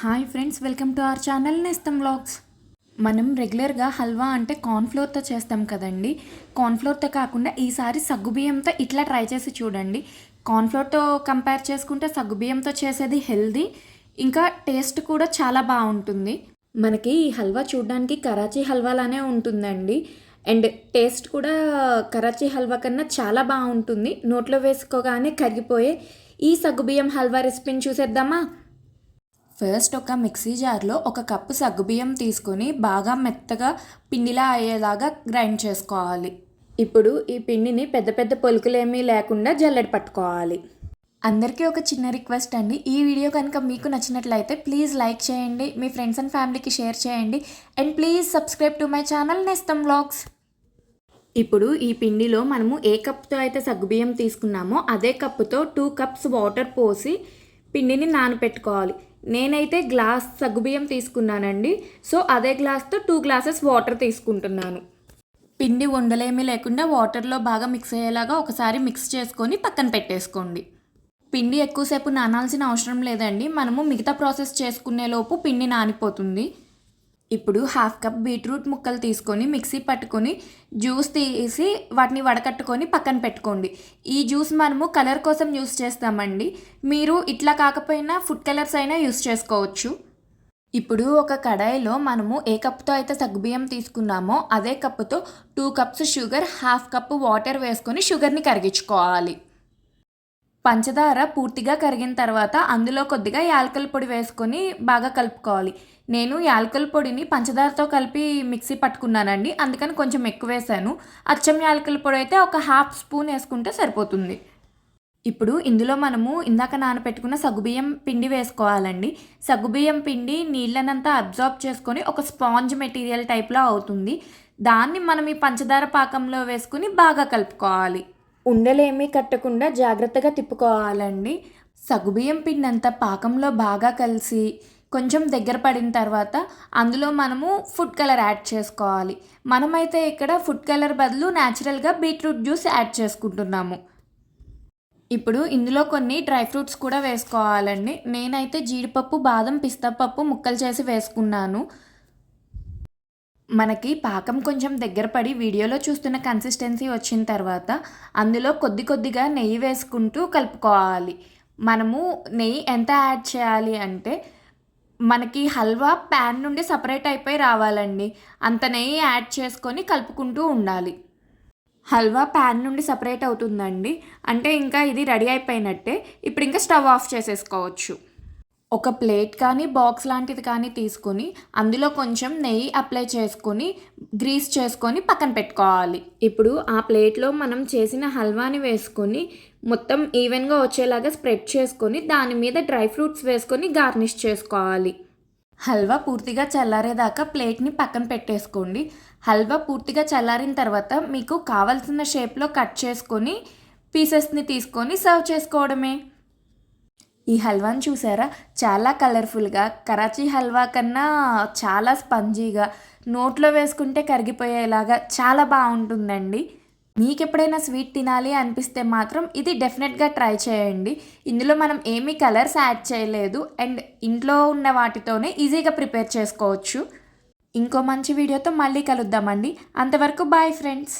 Hi friends welcome to our channel Nestham vlogs. మనం రెగ్యులర్గా హల్వా అంటే కార్న్ఫ్లోర్తో చేస్తాం కదండి. కార్న్ఫ్లోర్తో కాకుండా ఈసారి సగ్గుబియ్యంతో ఇట్లా ట్రై చేసి చూడండి. కార్న్ఫ్లోర్తో కంపేర్ చేసుకుంటే సగ్గుబియ్యంతో చేసేది హెల్దీ ఇంకా టేస్ట్ కూడా చాలా బాగుంటుంది. మనకి ఈ హల్వా చూడడానికి కరాచీ హల్వాలానే ఉంటుందండి. అండ్ టేస్ట్ కూడా కరాచీ హల్వా కన్నా చాలా బాగుంటుంది. నోట్లో వేసుకోగానే కరిగిపోయే ఈ సగ్గుబియ్యం హల్వా రెసిపీని చూసేద్దామా? ఫస్ట్ ఒక మిక్సీ జార్లో ఒక కప్పు సగ్గుబియ్యం తీసుకొని బాగా మెత్తగా పిండిలా అయ్యేలాగా గ్రైండ్ చేసుకోవాలి. ఇప్పుడు ఈ పిండిని పెద్ద పెద్ద పొలుకులేమీ లేకుండా జల్లెడ పట్టుకోవాలి. అందరికీ ఒక చిన్న రిక్వెస్ట్ అండి. ఈ వీడియో కనుక మీకు నచ్చినట్లయితే ప్లీజ్ లైక్ చేయండి మీ ఫ్రెండ్స్ అండ్ ఫ్యామిలీకి షేర్ చేయండి and please subscribe to my channel Nestham vlogs ఇప్పుడు ఈ పిండిలో మనము ఏ కప్తో అయితే సగ్గుబియ్యం తీసుకున్నామో అదే కప్పుతో టూ కప్స్ వాటర్ పోసి పిండిని నానపెట్టుకోవాలి. నేనైతే గ్లాస్ సగ్గుబియ్యం తీసుకున్నానండి. సో అదే గ్లాస్తో టూ గ్లాసెస్ వాటర్ తీసుకుంటున్నాను. పిండి ఉండలేమీ లేకుండా వాటర్లో బాగా మిక్స్ అయ్యేలాగా ఒకసారి మిక్స్ చేసుకొని పక్కన పెట్టేసుకోండి. పిండి ఎక్కువసేపు నానాల్సిన అవసరం లేదండి. మనము మిగతా ప్రాసెస్ చేసుకునే లోపు పిండి నానిపోతుంది. ఇప్పుడు హాఫ్ కప్ బీట్రూట్ ముక్కలు తీసుకొని మిక్సీ పట్టుకొని జ్యూస్ తీసి వాటిని వడకట్టుకొని పక్కన పెట్టుకోండి. ఈ జ్యూస్ మనము కలర్ కోసం యూస్ చేస్తామండి. మీరు ఇట్లా కాకపోయినా ఫుడ్ కలర్స్ అయినా యూస్ చేసుకోవచ్చు. ఇప్పుడు ఒక కడాయిలో మనము ఏ కప్తో అయితే సగ్గుబియ్యం తీసుకున్నామో అదే కప్పుతో two cups sugar half cup water వేసుకొని షుగర్ని కరిగించుకోవాలి. పంచదార పూర్తిగా కరిగిన తర్వాత అందులో కొద్దిగా యాలకల పొడి వేసుకొని బాగా కలుపుకోవాలి. నేను యాలకల పొడిని పంచదారతో కలిపి మిక్సీ పట్టుకున్నానండి. అందుకని కొంచెం ఎక్కువ వేసాను. అచ్చం యాలకల పొడి అయితే ఒక హాఫ్ స్పూన్ వేసుకుంటే సరిపోతుంది. ఇప్పుడు ఇందులో మనము ఇందాక నానబెట్టుకున్న సగ్గుబియ్యం పిండి వేసుకోవాలండి. సగ్గుబియ్యం పిండి నీళ్ళనంతా అబ్జార్బ్ చేసుకొని ఒక స్పాంజ్ మెటీరియల్ టైప్లో అవుతుంది. దాన్ని మనం ఈ పంచదార పాకంలో వేసుకుని బాగా కలుపుకోవాలి. ఉండలేమీ కట్టకుండా జాగ్రత్తగా తిప్పుకోవాలండి. సగ్గుబియ్యం పిండి అంతా పాకంలో బాగా కలిసి కొంచెం దగ్గర పడిన తర్వాత అందులో మనము ఫుడ్ కలర్ యాడ్ చేసుకోవాలి. మనమైతే ఇక్కడ ఫుడ్ కలర్ బదులు న్యాచురల్గా బీట్రూట్ జ్యూస్ యాడ్ చేసుకుంటున్నాము. ఇప్పుడు ఇందులో కొన్ని డ్రై ఫ్రూట్స్ కూడా వేసుకోవాలండి. నేనైతే జీడిపప్పు బాదం పిస్తా పప్పు ముక్కలు చేసి వేసుకున్నాను. మనకి పాకం కొంచెం దగ్గర పడి వీడియోలో చూస్తున్న కన్సిస్టెన్సీ వచ్చిన తర్వాత అందులో కొద్ది కొద్దిగా నెయ్యి వేసుకుంటూ కలుపుకోవాలి. మనము నెయ్యి ఎంత యాడ్ చేయాలి అంటే మనకి హల్వా ప్యాన్ నుండి సపరేట్ అయిపోయి రావాలండి. అంత నెయ్యి యాడ్ చేసుకొని కలుపుకుంటూ ఉండాలి. హల్వా ప్యాన్ నుండి సపరేట్ అవుతుందండి. అంటే ఇంకా ఇది రెడీ అయిపోయినట్టే. ఇప్పుడు ఇంకా స్టవ్ ఆఫ్ చేసేసుకోవచ్చు. ఒక ప్లేట్ కానీ బాక్స్ లాంటిది కానీ తీసుకొని అందులో కొంచెం నెయ్యి అప్లై చేసుకొని గ్రీస్ చేసుకొని పక్కన పెట్టుకోవాలి. ఇప్పుడు ఆ ప్లేట్లో మనం చేసిన హల్వాని వేసుకొని మొత్తం ఈవెన్గా వచ్చేలాగా స్ప్రెడ్ చేసుకొని దాని మీద డ్రై ఫ్రూట్స్ వేసుకొని గార్నిష్ చేసుకోవాలి. హల్వా పూర్తిగా చల్లారేదాకా ప్లేట్ని పక్కన పెట్టేసుకోండి. హల్వా పూర్తిగా చల్లారిన తర్వాత మీకు కావలసిన షేప్లో కట్ చేసుకొని పీసెస్ని తీసుకొని సర్వ్ చేసుకోవడమే. ఈ హల్వాని చూసారా? చాలా కలర్ఫుల్గా కరాచీ హల్వా కన్నా చాలా స్పంజీగా నోట్లో వేసుకుంటే కరిగిపోయేలాగా చాలా బాగుంటుందండి. మీకు ఎప్పుడైనా స్వీట్ తినాలి అనిపిస్తే మాత్రం ఇది డెఫినెట్గా ట్రై చేయండి. ఇందులో మనం ఏమీ కలర్స్ యాడ్ చేయలేదు అండ్ ఇంట్లో ఉన్న వాటితోనే ఈజీగా ప్రిపేర్ చేసుకోవచ్చు. ఇంకో మంచి వీడియోతో మళ్ళీ కలుద్దామండి. అంతవరకు బాయ్ ఫ్రెండ్స్.